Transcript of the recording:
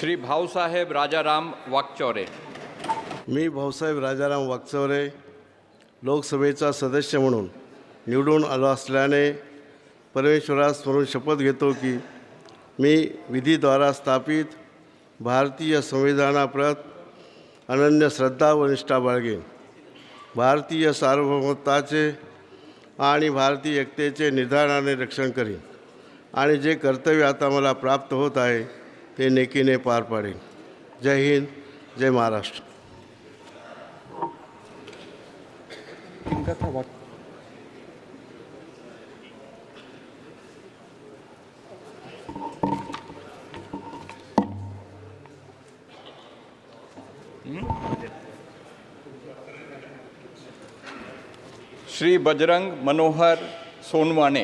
श्री भाऊसाहेब राजाराम वाकचौरे. मी भाऊसाहेब राजाराम वाकचौरे लोकसभेचा सदस्य म्हणून निवडून आलो असल्याने परमेश्वरास स्मरून शपथ घेतो की मी विधीद्वारा स्थापित भारतीय संविधानाप्रत अनन्य श्रद्धा व निष्ठा बाळगेन. भारतीय सार्वभौमत्वाचे आणि भारतीय एकतेचे निर्धाराने रक्षण करीन. आणि जे कर्तव्य आता मला प्राप्त होत आहे ते नेकीने पार पाडेन जय हिंद जय महाराष्ट्र श्री बजरंग मनोहर सोनवाने